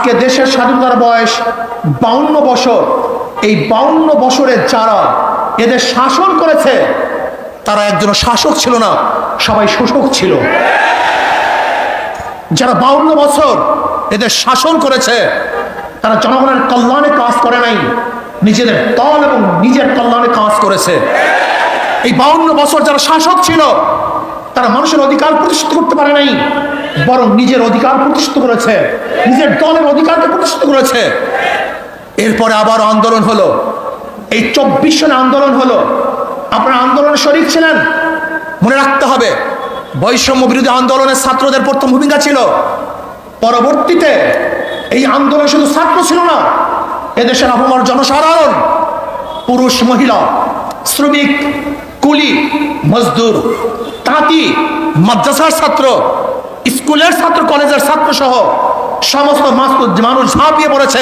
আজকে দেশের স্বাধীনতার বয়স বাউন্ন বছর। এই বাউন্ন বছরের যারা এদের শাসন করেছে, তারা একজন শাসক ছিল না, সবাই শোষক ছিল। যারা বাউন্ন বছর এদের শাসন করেছে, তারা জনগণের কল্যাণে কাজ করে নাই, নিজেদের দল এবং নিজের কল্যাণে কাজ করেছে। এই বাউন্ন বছর যারা শাসক ছিল তারা মানুষের অধিকার প্রতিষ্ঠিত করতে পারে নাই, বরং নিজের অধিকার প্রতিষ্ঠিত করেছে। নিজের দলের অধিকারকে প্রতিষ্ঠিত করেছে। এরপরে আবার আন্দোলন হলো। এই চব্বিশ সনে আন্দোলন হলো। আপনারা আন্দোলনে শরিক ছিলেন। মনে রাখতে হবে, বৈষম্য বিরোধী আন্দোলনের ছাত্রদের প্রথম ভূমিকা ছিল। পরবর্তীতে এই আন্দোলন শুধু ছাত্র ছিল না, এদেশের আবহাওয়ার জনসাধারণ, পুরুষ, মহিলা, শ্রমিক কুলি মজদুর, তাঁতি, মাদ্রাসার ছাত্র, স্কুলের ছাত্র, কলেজের ছাত্র সহ সমস্ত মাস- মানুষ ঝাঁপিয়ে পড়েছে।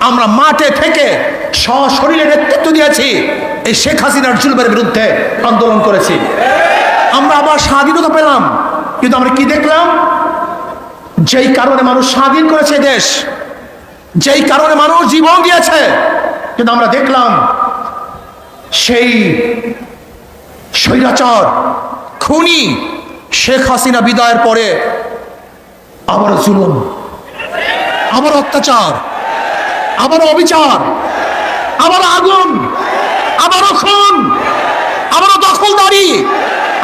আমরা মাঠে থেকে সশরীরে নেতৃত্ব দিয়েছি। এই শেখ হাসিনার জুলবের বিরুদ্ধে আন্দোলন করেছি। আমরা আবার স্বাধীনতা পেলাম। কিন্তু আমরা কি দেখলাম? যেই কারণে মানুষ স্বাধীন করেছে দেশ, যেই কারণে মানুষ জীবন দিয়েছে। কিন্তু আমরা দেখলাম, সেই স্বৈরাচার। খুনি শেখ হাসিনা বিদায়ের পরে আবার জুলুম, আবার অত্যাচার, আবার অবিচার, আবার আগুন, আবারও খুন, আবারও দখলদারি,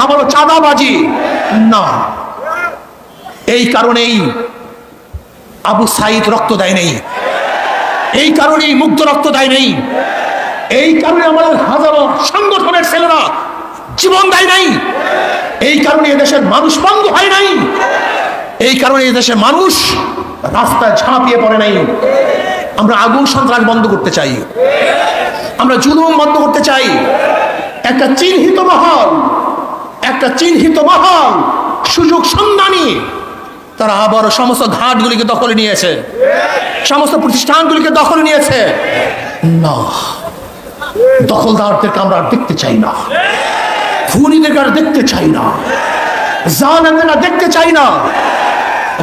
আবারও চাঁদাবাজি। না, এই কারণেই আবু সাইদ রক্ত দেয় নেই। এই কারণেই মুক্ত রক্ত দেয় নেই। এই কারণে আমাদের হাজারো সংগঠনের ছেলেরা জীবন দেয় নাই। এই কারণে এদেশের মানুষ বন্ধ হয় নাই। এই কারণে এদেশের মানুষ রাস্তায় ঝাঁপিয়ে পড়ে নাই। আমরা আগুন সন্ত্রাস বন্ধ করতে চাই। আমরা জুলুম বন্ধ করতে চাই। একটা চিহ্নিত মহল, একটা চিহ্নিত মহল, সুযোগ সন্ধানী, তারা আবার সমস্ত ঘাটগুলিকে দখলে নিয়েছে। সমস্ত প্রতিষ্ঠানগুলিকে দখলে নিয়েছে। না, দখলদারদেরকে আমরা আর দেখতে চাই না। খুনিদেরকে আর দেখতে চাই না। জালেমদের দেখতে চাই না।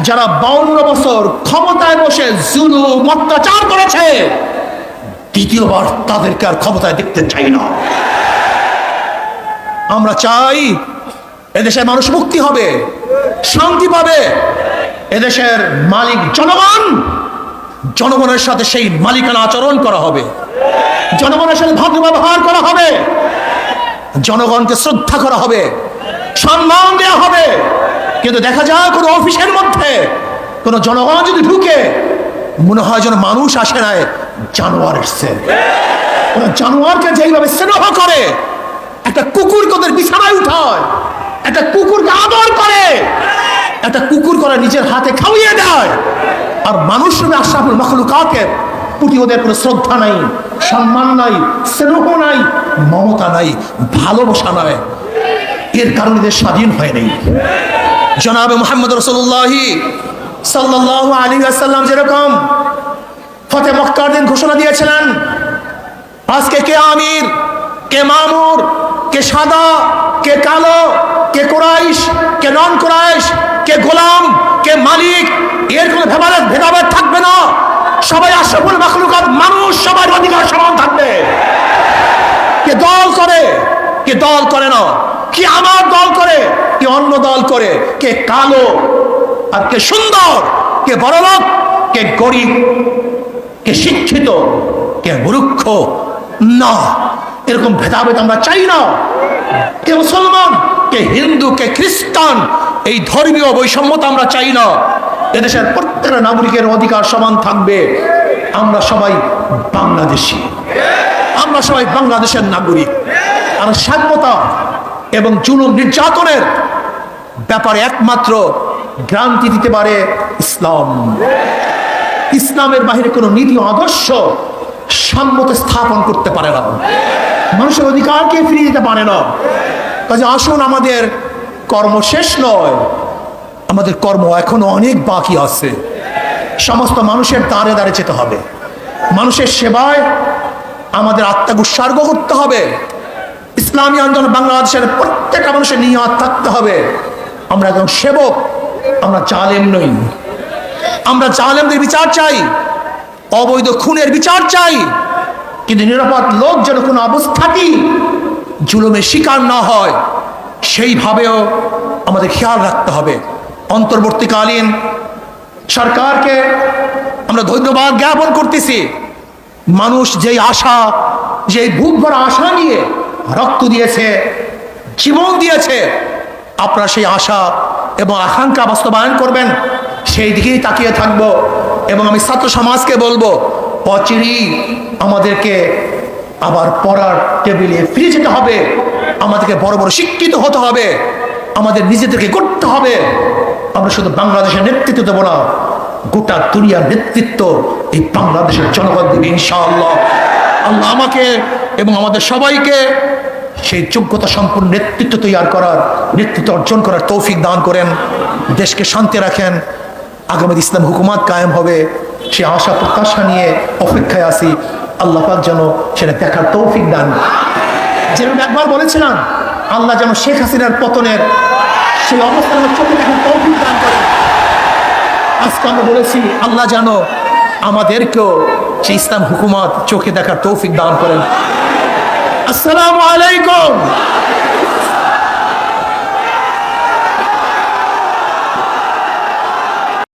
যারা বাউন্ন বছর ক্ষমতায় বসে জুলুম, অত্যাচার করেছে, দ্বিতীয়বার তাদেরকে আর ক্ষমতায় দেখতে চাই না। আমরা চাই এদেশের মানুষ মুক্তি হবে, শান্তি পাবে। এদেশের মালিক জনগণ, জনগণের সাথে সেই মালিকানা আচরণ করা হবে। জনগণের সাথে হবে। জনগণকে শ্রদ্ধা করা হবে, সম্মান দেওয়া হবে। কিন্তু দেখা যায় কোনো অফিসের মধ্যে কোনো জনগণ যদি ঢুকে, মনে হয় যেন মানুষ আসে নাই জানোয়ার এসছে জানোয়ারকে যেইভাবে স্নেহ করে, একটা কুকুর ওদের বিছানায় উঠায়, একটা কুকুরকে আদর করে, একটা কুকুর করে নিজের হাতে খাওয়িয়ে দেয়, আর মানুষ রূপে আশরাফুল মখলুকাতের প্রতি ওদের কোনো শ্রদ্ধা নাই। সম্মান নাই, স্নেহ নাই, মমতা নাই, ভালোবাসা নাই। এর কারণে এদের স্বাধীন হয় নাই। জনাবে মোহাম্মদ রসুল্লাহি সাল্লাহ আলী আসাল্লাম যেরকম ফতে মক্কার দিন ঘোষণা দিয়েছিলেন, আজকে কে আমির, কে মামুর, কে সাদা, কে কালো, কে কোরাইশ, কে নন কোরাইশ, কে গোলাম, কে মালিক, এর কোনো ভেদাভেদ ভেদাভেদ থাকবে না। সবাই আশরাফুল মাখলুকাত, মানুষ সবার অধিকার সমান থাকবে। কে দল করে, কে দল করে না? কি আমার দল করে, কে অন্য দল করে? কে কালো আর কে সুন্দর, কে বড়লোক কে গরিব, কে শিক্ষিত, কে মূর্খ? না। এরকম ভেদাভেদ আমরা চাই না। কে মুসলমান, কে হিন্দু, কে খ্রিস্টান, এই ধর্মীয় বৈষম্যতা আমরা চাই না। এদেশের প্রত্যেকটা নাগরিকের অধিকার সমান থাকবে। আমরা সবাই বাংলাদেশি। আমরা সবাই বাংলাদেশের নাগরিক। আর স্বাধীনতা এবং জুলুম নির্যাতনের ব্যাপারে একমাত্র গ্রান্তি দিতে পারে ইসলাম। ইসলামের বাহিরে কোনো নীতি আদর্শ সাম্যতে স্থাপন করতে পারে না। মানুষের অধিকারকে ফিরিয়ে দিতে পারে না। কাজে আসুন, আমাদের কর্ম শেষ নয়। আমাদের কর্ম এখনও অনেক বাকি আছে। সমস্ত মানুষের দাঁড়ে দাঁড়ে যেতে হবে। মানুষের সেবায় আমাদের আত্মাকে উৎসর্গ করতে হবে। ইসলামী আন্দোলন বাংলাদেশের প্রত্যেকটা মানুষের নিয়ত থাকতে হবে। আমরা একজন সেবক, আমরা জালেম নই। আমরা জালেমদের বিচার চাই, অবৈধ খুনের বিচার চাই। কিন্তু নিরাপদ লোক যেন কোনো অবস্থাতেই জুলুমের শিকার না হয়, সেইভাবেও আমাদের খেয়াল রাখতে হবে। অন্তর্বর্তীকালীন সরকারকে আমরা ধন্যবাদ জ্ঞাপন করতেছি। মানুষ যেই আশা, যেই বুক ভরা আশা নিয়ে রক্ত দিয়েছে, জীবন দিয়েছে, আপনারা সেই আশা এবং আকাঙ্ক্ষা বাস্তবায়ন করবেন। সেই দিকেই তাকিয়ে থাকব এবং আমি ছাত্র সমাজকে বলব অচিরেই আমাদেরকে আবার পড়ার টেবিলে ফিরে যেতে হবে। আমাদেরকে বড় বড় শিক্ষিত হতে হবে। আমাদের নিজেদেরকে করতে হবে। আমরা শুধু বাংলাদেশের নেতৃত্ব দেবো না, গোটা দুনিয়ার নেতৃত্ব এই বাংলাদেশের জনগণ দেবে ইনশাআল্লাহ। আল্লাহ আমাকে এবং আমাদের সবাইকে সেই যোগ্যতা সম্পূর্ণ নেতৃত্ব তৈরি করার, নেতৃত্ব অর্জন করার তৌফিক দান করেন, দেশকে শান্তি রাখেন, আগামী ইসলাম হুকুমাত কায়েম হবে। সে আশা প্রত্যাশা নিয়ে অপেক্ষায় আসি আল্লাহ পাক যেন সেটা দেখার তৌফিক দান। যেরকম একবার বলেছিলাম, আল্লাহ যেন শেখ হাসিনার পতনের সেই অবস্থান চোখে এখন তৌফিক দান করেন আজকে আমরা বলেছি, আল্লাহ যেন আমাদেরকেও সেই ইসলাম হুকুমত চোখে দেখার তৌফিক দান করেন। আসসালামু আলাইকুম।